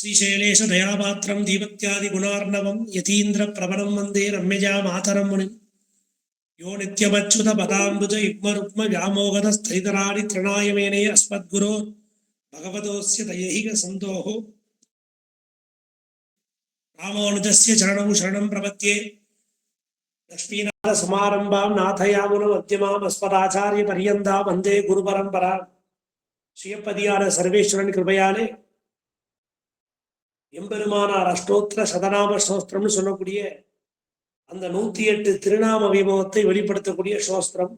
श्रीशैलेश दयापात्रम धीपत्यादिगुणार्णवम Yatindra problem वंदे रम्यजा मातरम मुनि। यो नित्यमच्युत पदाम्बुज युग्म रुक्म व्यामोगत स्थरितराणि तृणायमेने अस्मद्गुरो भगवतोस्य दैहिक सन्तोः। रामानुजस्य चरणौ शरणं प्रपद्ये। लक्ष्मीनाथसमारम्भां नाथयामुनमध्यमाम् अस्मदाचार्यपर्यन्ता वंदे गुरुपरम्परा श्रियपदियान सर्वेश्वरन् कृपयाले। எம்பெருமானார் அஷ்டோத்திர சதநாம சோஸ்திரம்னு சொல்லக்கூடிய அந்த நூத்தி எட்டு திருநாம வைபவத்தை வெளிப்படுத்தக்கூடிய சோஸ்திரம்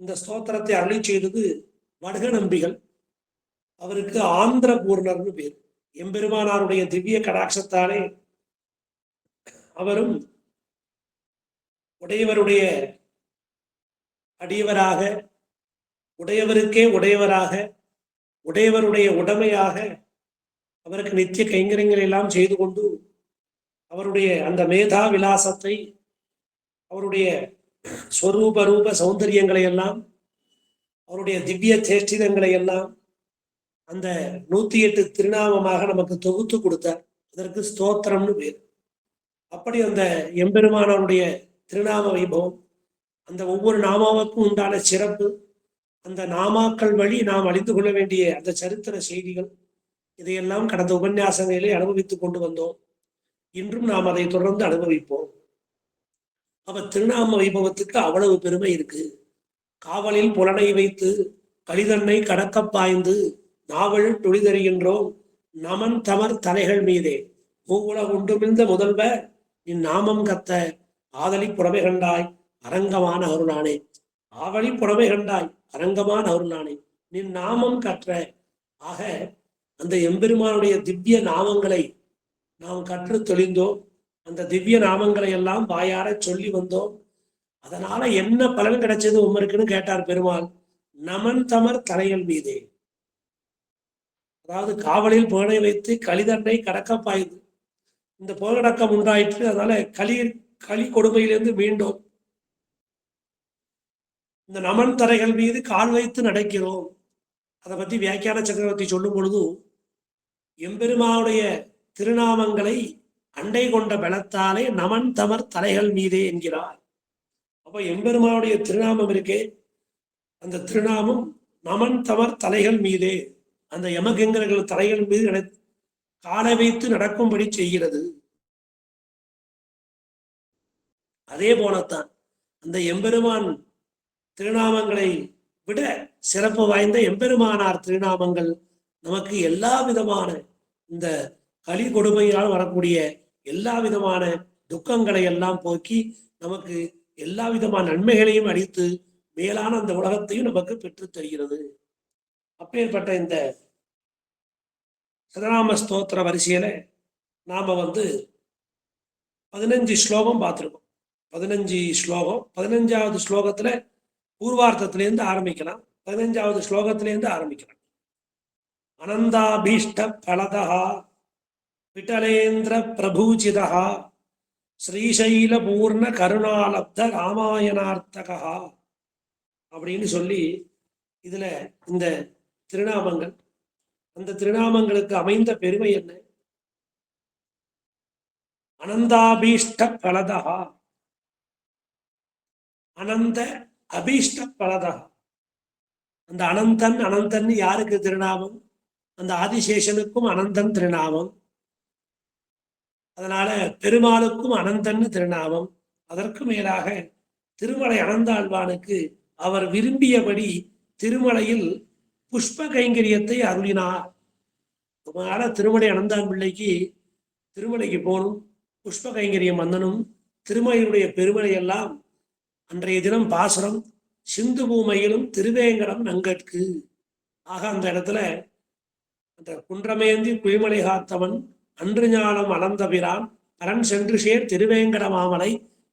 இந்த ஸ்தோத்திரத்தை அருளி செய்தது வடுக நம்பிகள். அவருக்கு ஆந்திர பூர்ணர்னு பேர். எம்பெருமானாருடைய திவ்ய கடாட்சத்தாலே அவரும் உடையவருடைய அடியவராக உடையவருக்கே உடையவராக உடையவருடைய உடைமையாக அவருக்கு நித்திய கைங்கரியங்களை எல்லாம் செய்து கொண்டு அவருடைய அந்த மேதா விலாசத்தை அவருடைய ஸ்வரூப ரூப சௌந்தரியங்களை எல்லாம் அவருடைய திவ்ய சேஷ்டிதங்களை எல்லாம் அந்த நூத்தி எட்டு திருநாமமாக நமக்கு தொகுத்து கொடுத்தார். அதற்கு ஸ்தோத்திரம்னு பேர். அப்படி அந்த எம்பெருமானவருடைய திருநாம வைபவம் அந்த ஒவ்வொரு நாமாவுக்கும் உண்டான சிறப்பு அந்த நாமாக்கள் வழி நாம் அறிந்து கொள்ள வேண்டிய அந்த சரித்திர செய்திகள் இதையெல்லாம் கடந்த உபன்யாசங்களிலே அனுபவித்துக் கொண்டு வந்தோம். இன்றும் நாம் அதை தொடர்ந்து அனுபவிப்போம். அப்ப திருநாம வைபவத்துக்கு அவ்வளவு பெருமை இருக்கு. காவலில் புலனை வைத்து கலிதன்னை கடக்க பாய்ந்து நாவல் துளிதறிகின்றோம். நமன் தமர் தலைகள் மீதே. மூவுல ஒன்றுமிழ்ந்த முதல்வ நின் நாமம் கத்த ஆதலி புறமை கண்டாய் அரங்கமான அருளானே. ஆவலி புறமை கண்டாய் அரங்கமான அருளானே. நின் நாமம் கற்ற ஆக அந்த எம்பெருமானுடைய திவ்ய நாமங்களை நாம் கற்று தெளிந்தோம் அந்த திவ்ய நாமங்களை எல்லாம் வாயார சொல்லி வந்தோம். அதனால என்ன பலன் கிடைச்சது உமருக்குன்னு கேட்டார் பெருமாள். நமன் தமர் தலைகள் மீதே. அதாவது காவலில் புகழை வைத்து கலிதண்டை கடக்க பாய்ந்து இந்த புகழடக்கம் உண்டாயிற்று. அதனால களி களி கொடுமையிலிருந்து மீண்டும். இந்த நமன் தரைகள் மீது கால் வைத்து நடக்கிறோம். அதை பத்தி வியாக்கியான சக்கரவர்த்தி சொல்லும் பொழுதும் எம்பெருமானுடைய திருநாமங்களை அண்டை கொண்ட பலத்தாலே நமன் தமர் தலைகள் மீதே என்கிறார். அப்ப எம்பெருமானுடைய திருநாமம் இருக்கே. அந்த திருநாமம் நமன் தமர் தலைகள் மீதே அந்த யமகங்கர்கள் தலைகள் மீது காலை வைத்து நடக்கும்படி செய்கிறது. அதே போலத்தான் அந்த எம்பெருமான் திருநாமங்களை விட சிறப்பு வாய்ந்த எம்பெருமானார் திருநாமங்கள் நமக்கு எல்லா விதமான இந்த கலி கொடுமையினால் வரக்கூடிய எல்லா விதமான துக்கங்களை எல்லாம் போக்கி நமக்கு எல்லா விதமான நன்மைகளையும் அளித்து மேலான அந்த உலகத்தையும் நமக்கு பெற்று தருகிறது. அப்பேற்பட்ட இந்த சதநாம ஸ்தோத்திர வரிசையில நாம வந்து பதினஞ்சு ஸ்லோகம் பார்த்துருக்கோம். பதினஞ்சு ஸ்லோகம். பதினஞ்சாவது ஸ்லோகத்துல பூர்வார்த்தத்திலேருந்து ஆரம்பிக்கலாம். பதினஞ்சாவது ஸ்லோகத்திலேருந்து ஆரம்பிக்கலாம். அனந்தாபீஷ்ட பலதா விட்டலேந்திர பிரபூஜிதா ஸ்ரீசைல பூர்ண கருணாலப்த ராமாயணார்த்தகா அப்படின்னு சொல்லி இதுல இந்த திருநாமங்கள். அந்த திருநாமங்களுக்கு அமைந்த பெருமை என்ன? அனந்தாபீஷ்ட பலதா அனந்த அபீஷ்ட பலதா அந்த அனந்தன் அனந்தன் யாருக்கு திருநாமம்? அந்த ஆதிசேஷனுக்கும் அனந்தன் திருநாமம். அதனால பெருமாளுக்கும் அனந்தன் திருநாமம். அதற்கு மேலாக திருமலை அனந்தாழ்வானுக்கு அவர் விரும்பியபடி திருமலையில் புஷ்ப கைங்கரியத்தை அருளினார். அதனால திருமலை அனந்தான் பிள்ளைக்கு திருமலைக்கு போகணும் புஷ்ப கைங்கரியம் வந்தனும் திருமலையினுடைய பெருமலை எல்லாம் அன்றைய தினம் பாசுரம் சிந்து பூமையிலும் திருவேங்கடம் நங்கட்கு. ஆக அந்த இடத்துல அந்த குன்றமேந்தி குழிமலை காத்தவன் அன்று ஞானம் அளந்தபிரான் பரன் சென்று சேர் திருவேங்கட மாமலை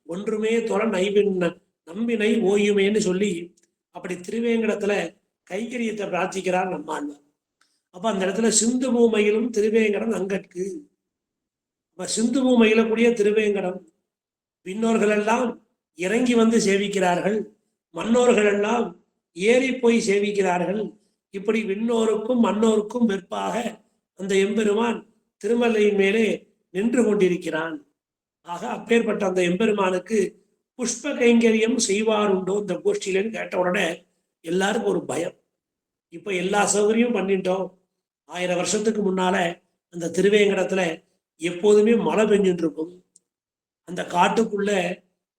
ஒன்றுமே தொர நைவின்ன நம்பினை ஓயுமேன்னு சொல்லி அப்படி திருவேங்கடத்துல கைகரியத்தை பிரார்த்திக்கிறார் நம்மாழ்வார். அப்ப அந்த இடத்துல சிந்து பூமையிலும் திருவேங்கடம் அங்கட்கு. அப்ப சிந்து பூமையில கூடிய திருவேங்கடம் விண்ணோர்கள் எல்லாம் இறங்கி வந்து சேவிக்கிறார்கள். மன்னோர்கள் எல்லாம் ஏறி போய் சேவிக்கிறார்கள். இப்படி விண்ணோருக்கும் மன்னோருக்கும் வெற்பாக அந்த எம்பெருமான் திருமலையின் மேலே நின்று கொண்டிருக்கிறான். ஆக அப்பேற்பட்ட அந்த எம்பெருமானுக்கு புஷ்ப கைங்கரியம் செய்வாருண்டோ இந்த கோஷ்டியிலன்னு கேட்ட உடனே எல்லாருக்கும் ஒரு பயம். இப்ப எல்லா சௌகரியமும் பண்ணிட்டோம். ஆயிரம் வருஷத்துக்கு முன்னால அந்த திருவேங்கடத்துல எப்போதுமே மழை பெஞ்சுட்டு இருக்கும் அந்த காட்டுக்குள்ள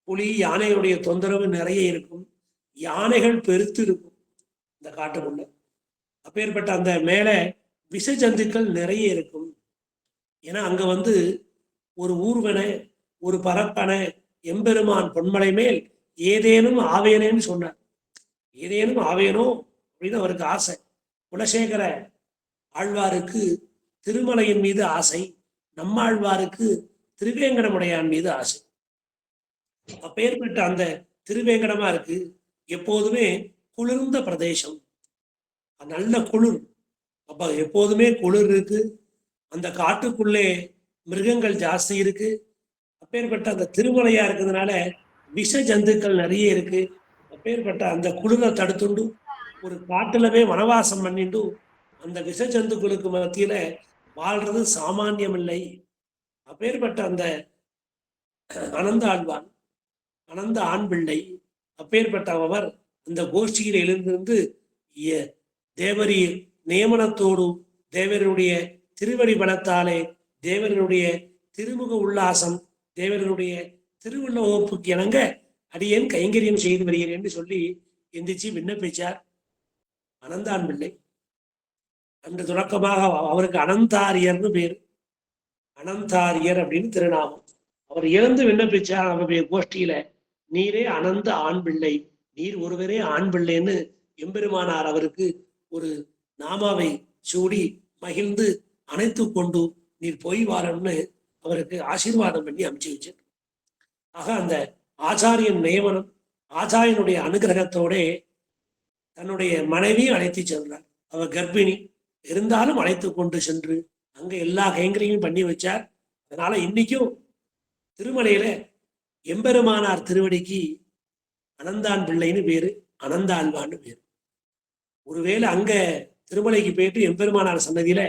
புலி யானைகளுடைய தொந்தரவு நிறைய இருக்கும். யானைகள் பெருத்து இருக்கும். இந்த காட்டுக்குள்ள. அப்பேற்பட்ட அந்த மேலே விஷ ஜந்துக்கள் நிறைய இருக்கும். ஏன்னா அங்க வந்து ஒரு ஊர்வனை ஒரு பரப்பன எம்பெருமான் பொன்மலை மேல் ஏதேனும் ஆவேனேன்னு சொன்னார். ஏதேனும் ஆவேனோ அப்படின்னு அவருக்கு ஆசை. குலசேகர ஆழ்வாருக்கு திருமலையின் மீது ஆசை. நம்மாழ்வாருக்கு திருவேங்கடமுடையான் மீது ஆசை. அப்பேற்பட்ட அந்த திருவேங்கடமா இருக்கு. எப்போதுமே குளிர்ந்த பிரதேசம். நல்ல குளிர். அப்போ எப்போதுமே குளிர் இருக்கு. அந்த காட்டுக்குள்ளே மிருகங்கள் ஜாஸ்தி இருக்கு. அப்பேற்பட்ட அந்த திருமலையா இருக்கிறதுனால விஷ ஜந்துக்கள் நிறைய இருக்கு. அப்பேற்பட்ட அந்த குளிரை தடுத்துண்டு ஒரு காட்டுலவே வனவாசம் பண்ணிட்டு அந்த விஷ ஜந்துக்களுக்கு மத்தியில வாழ்றது சாமானியம் இல்லை அப்பேற்பட்ட அந்த அனந்த ஆழ்வான் அனந்த ஆண் பிள்ளை அப்பேற்பட்ட அவர் அந்த கோஷ்டியில் எழுந்திருந்து எ- நியமனத்தோடு தேவருடைய திருவடி பலத்தாலே தேவருடைய திருமுக உல்லாசம் தேவருடைய திருவுள்ள ஓப்புக்கு இணங்க அடியேன் கைங்கரியம் செய்து வருகிறேன் என்று சொல்லி எந்திரிச்சு விண்ணப்பிச்சார் அனந்தான் பிள்ளை. அன்று தொடக்கமாக அவருக்கு அனந்தாரியர்னு பேர். அனந்தாரியர் அப்படின்னு திருநாமம். அவர் இழந்து விண்ணப்பிச்சார் அவருடைய கோஷ்டியில நீரே அனந்த ஆண் பிள்ளை நீர் ஒருவரே ஆண் பிள்ளைன்னு எம்பெருமானார் அவருக்கு ஒரு நாமாவை சூடி மகிழ்ந்து அணைத்து கொண்டு நீர் போய் வாரம்னு அவருக்கு ஆசீர்வாதம் பண்ணி அனுப்பிச்சு வச்சு ஆக அந்த ஆச்சாரியன் நியமனம் ஆச்சாரியனுடைய அனுகிரகத்தோட தன்னுடைய மனைவியும் அழைத்து சென்றார். அவர் கர்ப்பிணி இருந்தாலும் அழைத்து கொண்டு சென்று அங்க எல்லா கைங்கரையும் பண்ணி வச்சார். அதனால இன்னைக்கும் திருமலையில எம்பெருமானார் திருவடிக்கு அனந்தான் பிள்ளைன்னு பேரு அனந்தாழ்வான்னு பேரு. ஒருவேளை அங்க திருமலைக்கு போயிட்டு எம்பெருமானார் சன்னதியில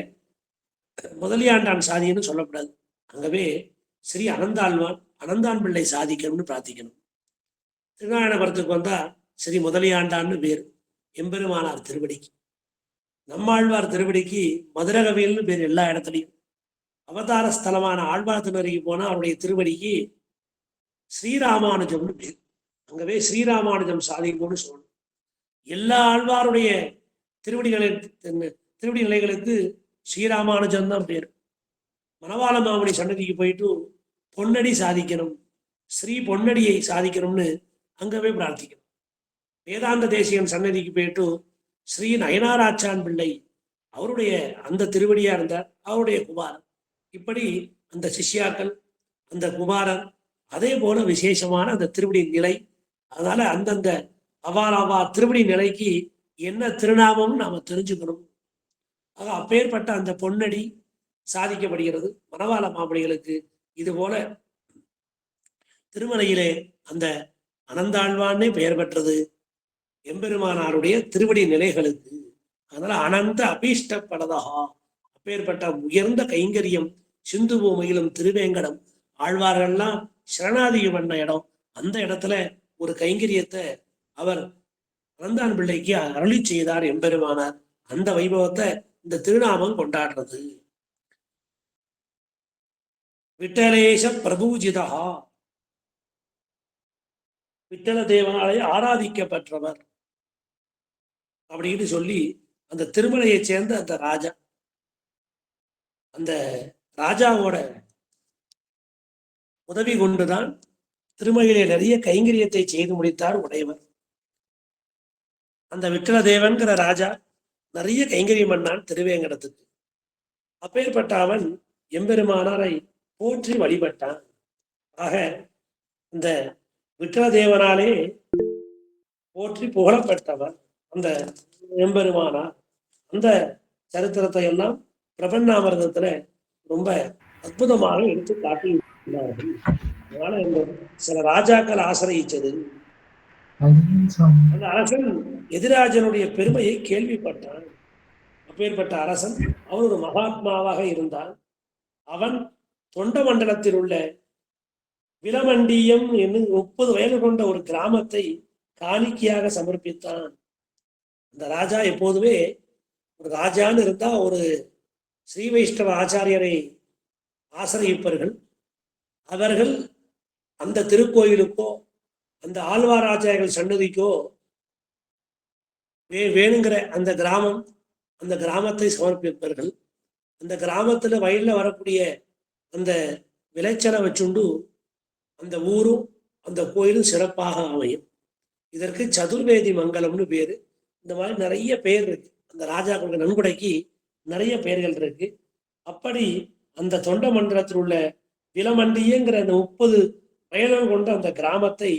முதலியாண்டான் சாதின்னு சொல்லக்கூடாது. அங்கவே ஸ்ரீ அனந்தாழ்வான் அனந்தான் பிள்ளை சாதிக்கணும்னு பிரார்த்திக்கணும். திருநாராயணபுரத்துக்கு வந்தா ஸ்ரீ முதலியாண்டான்னு பேர் எம்பெருமானார் திருவடிக்கு. நம்மாழ்வார் திருவடிக்கு மதுரகவியல்னு பேர் எல்லா இடத்துலையும். அவதார ஸ்தலமான ஆழ்வார் திருநறைக்கு போனா அவருடைய திருவடிக்கு ஸ்ரீராமானுஜம்னு பேர். அங்கவே ஸ்ரீராமானுஜம் சாதிக்கணும்னு சொல்லணும் எல்லா ஆழ்வாருடைய திருவடிகளை திருவடி நிலைகளுக்கு ஸ்ரீராமானுஜன் தான் பேர். மணவாள மாமணி சன்னதிக்கு போயிட்டு பொன்னடி சாதிக்கணும் ஸ்ரீ பொன்னடியை சாதிக்கணும்னு அங்கவே பிரார்த்திக்கணும். வேதாந்த தேசியன் சன்னதிக்கு போயிட்டு ஸ்ரீ நயனாராச்சான் பிள்ளை அவருடைய அந்த திருவடியா இருந்தார் அவருடைய குமாரன். இப்படி அந்த சிஷ்யாக்கள் அந்த குமாரன் அதே போல விசேஷமான அந்த திருவடி நிலை அதனால அந்தந்த அவார் அவா திருவடி நிலைக்கு என்ன திருநாமம் நாம தெரிஞ்சுக்கணும். ஆக அப்பேற்பட்ட அந்த பொன்னடி சாதிக்கப்படுகிறது. மணவாள மாமணிகளுக்கு இது போல திருமலையிலே அந்த அனந்தாழ்வானே பெயர் பெற்றது. எம்பெருமானாருடைய திருவடி நிலைகளுக்கு. அதனால அனந்த அபீஷ்ட பலதகா அப்பேற்பட்ட உயர்ந்த கைங்கரியம் சிந்து பூமியிலும் திருவேங்கடம் ஆழ்வார்கள்லாம் சரணாதிகி பண்ண இடம். அந்த இடத்துல ஒரு கைங்கரியத்தை அவர் அனந்தான் பிள்ளைக்கு அருளி செய்தார் எம்பெருமானார். அந்த வைபவத்தை இந்த திருநாமம் கொண்டாடுறது. விட்டலேச பிரபூஜிதா. விட்டல தேவனாலே ஆராதிக்கப்பட்டவர் அப்படின்னு சொல்லி அந்த திருமலையை சேர்ந்த அந்த ராஜா. அந்த ராஜாவோட உதவி கொண்டுதான் திருமலையிலே நிறைய கைங்கரியத்தை செய்து முடித்தார் உடையவர். அந்த விட்டல தேவன்கிற ராஜா நிறைய கைங்கரியம் பண்ணான் திருவேங்கடத்துக்கு. அப்பேற்பட்ட அவன் எம்பெருமானாரை போற்றி வழிபட்டான். ஆக இந்த விட்டல தேவனாலே போற்றி புகழப்பட்டவர் அந்த எம்பெருமானார் அந்த சரித்திரத்தை எல்லாம் பிரபன்னாமிரதத்துல ரொம்ப அற்புதமாக எடுத்து காட்டியிருக்கிறார்கள். அதனால சில ராஜாக்கள் ஆசிரியிச்சது அந்த அரசன் எதிராஜனுடைய பெருமையை கேள்விப்பட்டான். அப்பேற்பட்ட அரசன் அவன் ஒரு மகாத்மாவாக இருந்தான். அவன் தொண்ட மண்டலத்தில் உள்ள விலமண்டியம் என்னும் முப்பது வயது கொண்ட ஒரு கிராமத்தை காணிக்கையாக சமர்ப்பித்தான். அந்த ராஜா எப்போதுமே ஒரு ராஜான்னு இருந்தால் ஒரு ஸ்ரீ வைஷ்ணவ ஆச்சாரியரை ஆசிரியப்பர்கள். அவர்கள் அந்த திருக்கோயிலுக்கோ அந்த ஆழ்வாராச்சாரியர்கள் சன்னதிக்கோ வே வேணுங்கிற அந்த கிராமம் அந்த கிராமத்தை சமர்ப்பிப்பார்கள் அந்த கிராமத்துல வயல்ல வரக்கூடிய அந்த விளைச்சலை வச்சுண்டு அந்த ஊரும் அந்த கோயிலும் சிறப்பாக அமையும். இதற்கு சதுர்வேதி மங்கலம்னு பேரு. இந்த மாதிரி நிறைய பெயர் இருக்கு. அந்த ராஜாக்களுக்கு நன்கொடைக்கு நிறைய பெயர்கள் இருக்கு. அப்படி அந்த தொண்ட மண்டலத்தில் உள்ள விலமண்டியங்கிற அந்த முப்பது பயணம் கொண்ட அந்த கிராமத்தை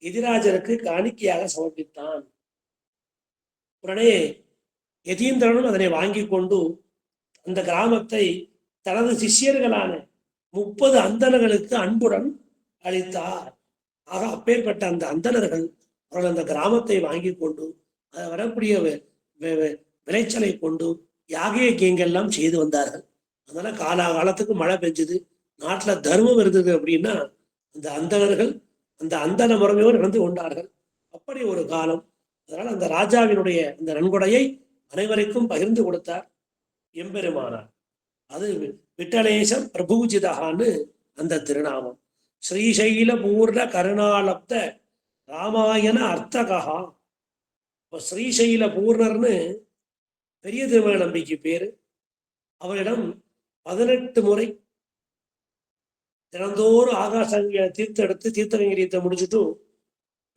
எதிராஜருக்கு காணிக்கையாக சமர்ப்பித்தான். உடனே யதீந்திரனும் அதனை வாங்கி கொண்டு அந்த கிராமத்தை தனது சிஷ்யர்களான முப்பது அந்தணர்களுக்கு அன்புடன் அளித்தார். ஆக அப்பேற்பட்ட அந்த அந்தணர்கள் அவர்கள் அந்த கிராமத்தை வாங்கி கொண்டு அதை வரக்கூடிய விளைச்சலை கொண்டு யாகியக்கியங்கள்லாம் செய்து வந்தார்கள். அதனால காலாகாலத்துக்கு மழை பெஞ்சுது. நாட்டுல தர்மம் இருந்தது அப்படின்னா அந்த அந்தனர்கள் அந்த அந்தன முறையோடு நடந்து கொண்டார்கள். அப்படி ஒரு காலம் அதனால் அந்த ராஜாவினுடைய அந்த நன்கொடையை அனைவருக்கும் பகிர்ந்து கொடுத்தார் எம்பெருமானார். அது விட்டலேசம் பிரபூஜிதகான்னு அந்த திருநாமம். ஸ்ரீசைல பூர்ண கருணாலப்த ராமாயண அர்த்தகா இப்போ ஸ்ரீசைல பூர்ணர்னு பெரிய திருமண நம்பிக்கை பேரு. அவரிடம் பதினெட்டு முறை தினந்தோறும் ஆகாசங்க தீர்த்தம் எடுத்து தீர்த்தவங்கிரியத்தை முடிச்சுட்டு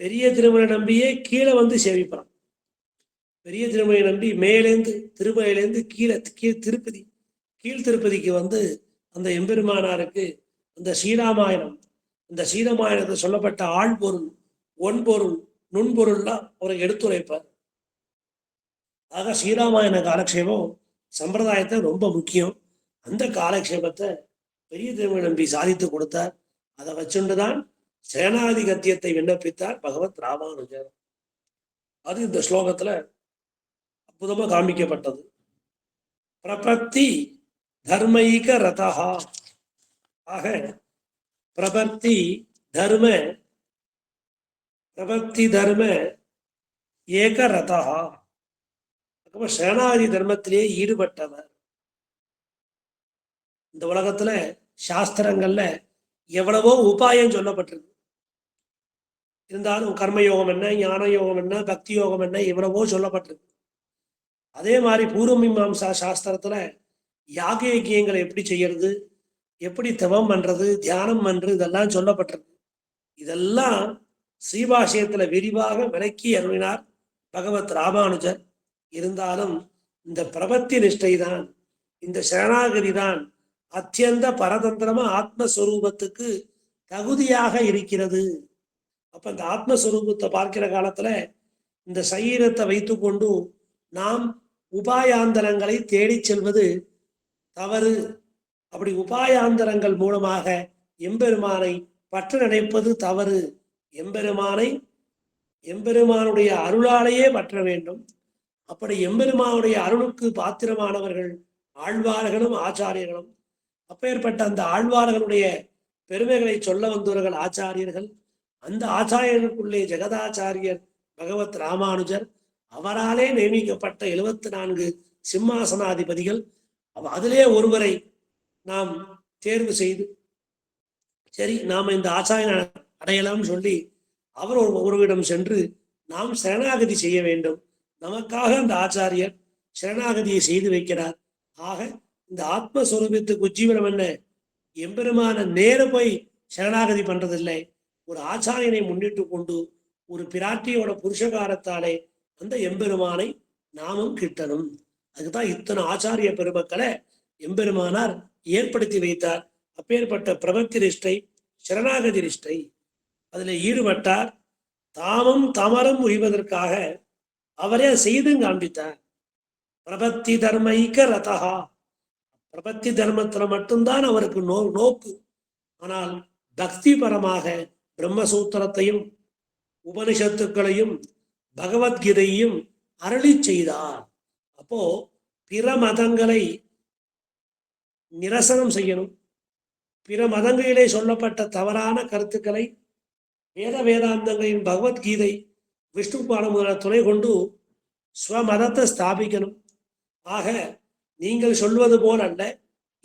பெரிய திருமண நம்பியே கீழே வந்து சேமிப்பான். பெரிய திருமலை நம்பி மேலேந்து திருமலையிலேருந்து கீழே கீழ் திருப்பதி கீழ் திருப்பதிக்கு வந்து அந்த எம்பெருமானாருக்கு அந்த ஸ்ரீராமாயணம் அந்த ஸ்ரீராமாயணத்தில் சொல்லப்பட்ட ஆழ்பொருள் ஒன்பொருள் நுண்பொருள்லாம் அவரை எடுத்துரைப்பார். ஆக ஸ்ரீராமாயண காலக்ஷேபம் சம்பிரதாயத்தை ரொம்ப முக்கியம். அந்த காலக்ஷேபத்தை பெரிய திருமலை நம்பி சாதித்து கொடுத்தார். அதை வச்சுண்டு தான் சேனாதிகத்தியத்தை விண்ணப்பித்தார் பகவத் ராமானுஜர். அது இந்த ஸ்லோகத்துல அற்புதமா காமிக்கப்பட்டது. பிரபத்தி தர்மைக ரதஹா. ஆக பிரபத்தி தர்ம பிரபத்தி தர்ம ஏக ரதஹா. அப்ப சேனாதி தர்மத்திலேயே ஈடுபட்டவர். இந்த உலகத்துல சாஸ்திரங்கள்ல எவ்வளவோ உபாயம் சொல்லப்பட்டிருக்கு. இருந்தாலும் கர்மயோகம் என்ன ஞான யோகம் என்ன பக்தி யோகம் என்ன எவ்வளவோ சொல்லப்பட்டிருக்கு. அதே மாதிரி பூர்வ மீமாம்சா சாஸ்திரத்துல யாக யக்கியங்களை எப்படி செய்யறது எப்படி தவம் பண்றது தியானம் பண்றது இதெல்லாம் சொல்லப்பட்டிருக்கு. இதெல்லாம் ஸ்ரீபாஷயத்துல விரிவாக விளக்கி அருளினார் பகவத் ராமானுஜர். இருந்தாலும் இந்த பிரபத்தி நிஷ்டை தான் இந்த சரணாகதி தான் அத்தியந்த பரதந்திரமா ஆத்மஸ்வரூபத்துக்கு தகுதியாக இருக்கிறது. அப்ப இந்த ஆத்மஸ்வரூபத்தை பார்க்கிற காலத்துல இந்த சரீரத்தை வைத்துக்கொண்டு நாம் உபாயாந்தரங்களை தேடிச் செல்வது தவறு. அப்படி உபாயாந்தரங்கள் மூலமாக எம்பெருமானை பற்று நினைப்பது தவறு. எம்பெருமானை எம்பெருமானுடைய அருளாலேயே பற்ற வேண்டும். அப்படி எம்பெருமானுடைய அருளுக்கு பாத்திரமானவர்கள் ஆழ்வார்களும் ஆச்சாரியர்களும். அப்பேற்பட்ட அந்த ஆழ்வார்களுடைய பெருமைகளை சொல்ல வந்தவர்கள் ஆச்சாரியர்கள். அந்த ஆச்சாரியனுக்குள்ளே ஜெகதாச்சாரியர் பகவத் ராமானுஜர் அவராலே நியமிக்கப்பட்ட எழுபத்தி நான்கு சிம்மாசனாதிபதிகள். அவ- அதிலே ஒருவரை நாம் தேர்வு செய்து சரி நாம் இந்த ஆச்சாரியன் அடையலாம்னு சொல்லி அவர் ஒரு ஒருவரிடம் சென்று நாம் சரணாகதி செய்ய வேண்டும். நமக்காக அந்த ஆச்சாரியர் சரணாகதியை செய்து வைக்கிறார். ஆக இந்த ஆத்மஸ்வரூபத்துக்கு உஜ்ஜீவனம் என்ன? எம்பெருமான நேர போய் சரணாகதி பண்றதில்லை. ஒரு ஆச்சாரியனை முன்னிட்டு கொண்டு ஒரு பிராட்டியோட புருஷகாரத்தாலே அந்த எம்பெருமானை நாமும் கிட்டணும். அதுதான் இத்தனை ஆச்சாரிய பெருமக்களை எம்பெருமானார் ஏற்படுத்தி வைத்தார். அப்பேற்பட்ட பிரபத்தி நிஷ்டை சரணாகதி ரிஷ்டை அதில் ஈடுபட்டார். தாமும் தமரம் உய்வதற்காக அவரே செய்து காண்பித்தார். பிரபத்தி தர்மைக்க ரதஹா. பிரபத்தி தர்மத்துல மட்டும்தான் அவருக்கு நோ நோக்கு. ஆனால் பக்தி பரமாக பிரம்மசூத்திரத்தையும் உபனிஷத்துக்களையும் பகவத்கீதையும் அருளி செய்தார். அப்போ பிற மதங்களை நிரசனம் செய்யணும். பிற மதங்களிலே சொல்லப்பட்ட தவறான கருத்துக்களை வேத வேதாந்தங்களின் பகவத்கீதை விஷ்ணு பாடம் முதல துணை கொண்டு ஸ்வமதத்தை ஸ்தாபிக்கணும். ஆக நீங்கள் சொல்வது போல் அல்ல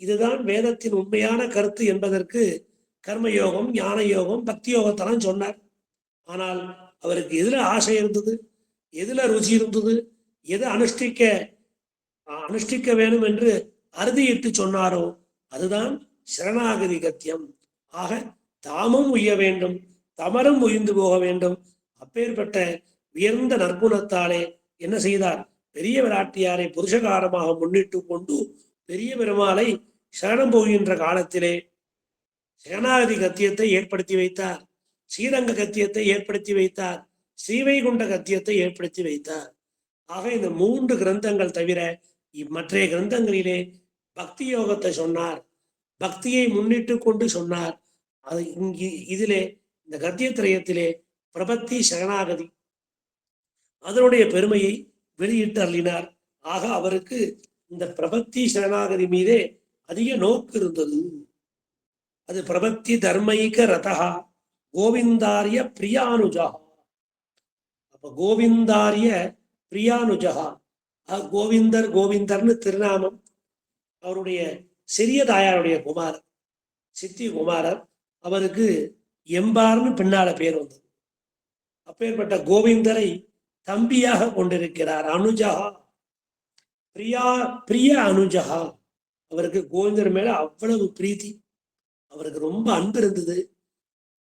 இதுதான் வேதத்தின் உண்மையான கருத்து என்பதற்கு கர்மயோகம் ஞான யோகம் பக்தி யோகத்தெல்லாம் சொன்னார். ஆனால் அவருக்கு எதில் ஆசை இருந்தது? எதில் ருச்சி இருந்தது? எதை அனுஷ்டிக்க அனுஷ்டிக்க வேணும் என்று அறுதியிட்டு சொன்னாரோ அதுதான் சரணாகதி கத்தியம். ஆக தாமும் உய்ய வேண்டும் தமரும் உயிர்ந்து போக வேண்டும். அப்பேற்பட்ட உயர்ந்த நற்குணத்தாலே என்ன செய்தார்? பெரிய விராட்டியாரை புருஷகாரமாக முன்னிட்டு கொண்டு பெரிய பெருமாளை சரணம் போகின்ற காலத்திலே சரணாகதி கத்தியத்தை ஏற்படுத்தி வைத்தார். ஸ்ரீரங்க கத்தியத்தை ஏற்படுத்தி வைத்தார். ஸ்ரீவைகுண்ட கத்தியத்தை ஏற்படுத்தி வைத்தார். ஆக இந்த மூன்று கிரந்தங்கள் தவிர மற்றைய கிரந்தங்களிலே பக்தி யோகத்தை சொன்னார். பக்தியை முன்னிட்டு கொண்டு சொன்னார். அது இங்கு இதிலே இந்த கத்திய திரயத்திலே பிரபத்தி சரணாகதி. அதனுடைய பெருமையை வெளியிட்டு அள்ளினார் ஆக அவருக்கு இந்த பிரபத்தி சரணாகதி மீதே அதிக நோக்கு இருந்தது. அது பிரபத்தி தர்மைக ரதா கோவிந்தாரிய பிரியானுஜா. அப்ப கோவிந்தாரிய பிரியானுஜா. கோவிந்தர் கோவிந்தர்னு திருநாமம். அவருடைய சிறிய தாயாருடைய குமாரர் சித்தி குமாரர் அவருக்கு எம்பார்னு பின்னால பேர் வந்தது. அப்பேற்பட்ட கோவிந்தரை தம்பியாக கொண்டிருக்கிறார் அனுஜா. பிரியா பிரிய அனுஜா. அவருக்கு கோவிந்தர் மேல அவ்வளவு பிரீத்தி. அவருக்கு ரொம்ப அன்பு இருந்தது.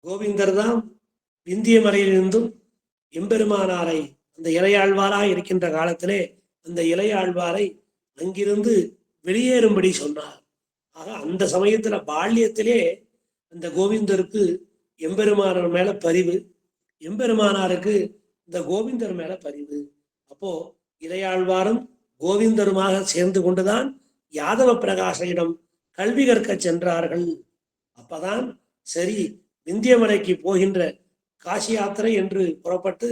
கோவிந்தர் தான் விந்திய மலையிலிருந்தும் எம்பெருமானாரை அந்த இலையாழ்வாராக இருக்கின்ற காலத்திலே அந்த இளையாழ்வாரை அங்கிருந்து வெளியேறும்படி சொன்னார். ஆக அந்த சமயத்துல பால்யத்திலே அந்த கோவிந்தருக்கு எம்பெருமானார் மேல பரிவு. எம்பெருமானாருக்கு இந்த கோவிந்தர் மேல பரிவு. அப்போ இளையாழ்வாரும் கோவிந்தருமாக சேர்ந்து கொண்டுதான் யாதவ பிரகாசனிடம் கல்வி கற்க சென்றார்கள். அப்பதான் சரி விந்தியமலைக்கு போகின்ற காசி யாத்திரை என்று புறப்பட்டு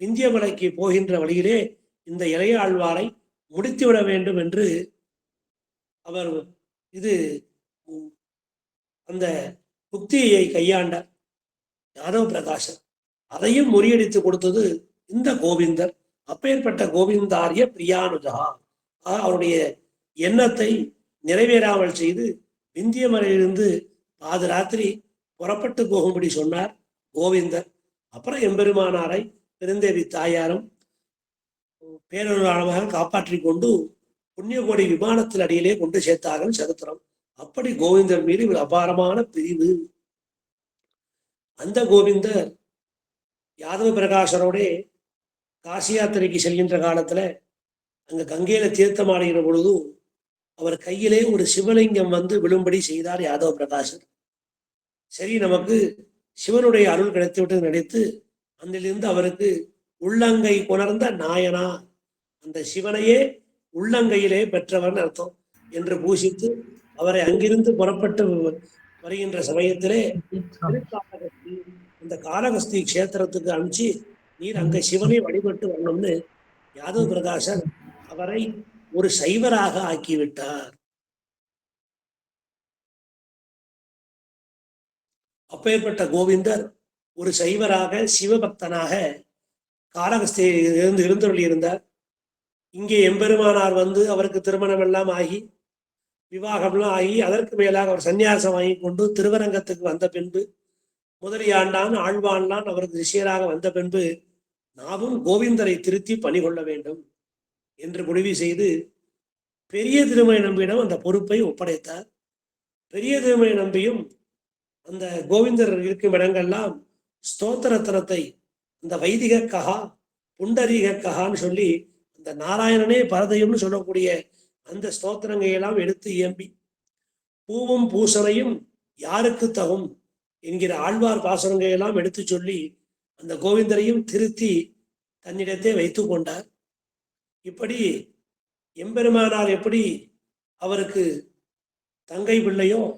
விந்தியமலைக்கு போகின்ற வழியிலே இந்த இளையாழ்வாரை முடித்துவிட வேண்டும் என்று அவர் இது அந்த புக்தியை கையாண்டார். யாதவ பிரகாசர். அதையும் முறியடித்து கொடுத்தது இந்த கோவிந்தர். அப்பேற்பட்ட கோவிந்தாரிய பிரியானுஜா. அவருடைய எண்ணத்தை நிறைவேறாமல் செய்து பாது ராத்திரி புறப்பட்டு போகும்படி சொன்னார் கோவிந்தர். அப்புறம் எம்பெருமானாரை பெருந்தேவி தாயாரும் பேரொருளாளமாக காப்பாற்றி கொண்டு புண்ணியகோடி விமானத்தில் அடியிலே கொண்டு சேர்த்தார்கள் சரித்திரம் அப்படி கோவிந்தர் மீது ஒரு அபாரமான பிரிவு. அந்த கோவிந்தர் யாதவ பிரகாசரோட காசி யாத்திரைக்கு செல்கின்ற காலத்துல அங்க கங்கையில தீர்த்தமாடுகிற பொழுது அவர் கையிலே ஒரு சிவலிங்கம் வந்து விழும்படி செய்தார் யாதவ பிரகாசர். சரி நமக்கு சிவனுடைய அருள் கிடைத்து விட்டு நினைத்து அதிலிருந்து அவருக்கு உள்ளங்கை கொணர்ந்த நாயனா அந்த சிவனையே உள்ளங்கையிலே பெற்றவன் அர்த்தம். என்று பூசித்து அவரை அங்கிருந்து புறப்பட்டு வருகின்ற சமயத்திலே இந்த காளகஸ்தி கஷேத்திரத்துக்கு அனுப்பிச்சு நீர் அங்க சிவனை வழிபட்டு வரணும்னு யாதவ பிரகாசர் அவரை ஒரு சைவராக ஆக்கிவிட்டார். அப்பேற்பட்ட கோவிந்தர் ஒரு சைவராக சிவபக்தனாக காலகஸ்தியிலிருந்து இருந்தார். இங்கே எம்பெருமானார் வந்து அவருக்கு திருமணம் எல்லாம் ஆகி விவாகம்லாம் ஆகி அதற்கு மேலாக அவர் சந்நியாசம் வாங்கி கொண்டு திருவரங்கத்துக்கு வந்த பின்பு முதலியாண்டான் ஆழ்வான்லான் அவருக்கு ரிஷியராக வந்த பின்பு நாமும் கோவிந்தரை திருத்தி பணி கொள்ள வேண்டும். என்று முடிவு செய்து பெரிய திருமலை நம்பியிடம் அந்த பொறுப்பை ஒப்படைத்தார். பெரிய திருமலை நம்பியும் அந்த கோவிந்தர் இருக்கும் இடங்கள்லாம் ஸ்தோத்திரத்தனத்தை அந்த வைதிக கஹா புண்டரீக கஹான்னு சொல்லி அந்த நாராயணனே பரதையும்னு சொல்லக்கூடிய அந்த ஸ்தோத்திரங்களையெல்லாம் எடுத்து இயம்பி பூவும் பூசணையும் யாருக்கு தகும் என்கிற ஆழ்வார் பாசனங்களையெல்லாம் எடுத்து சொல்லி அந்த கோவிந்தரையும் திருத்தி தன்னிடத்தே வைத்து கொண்டார். இப்படி எம்பெருமானார் எப்படி அவருக்கு தங்கை பிள்ளையும்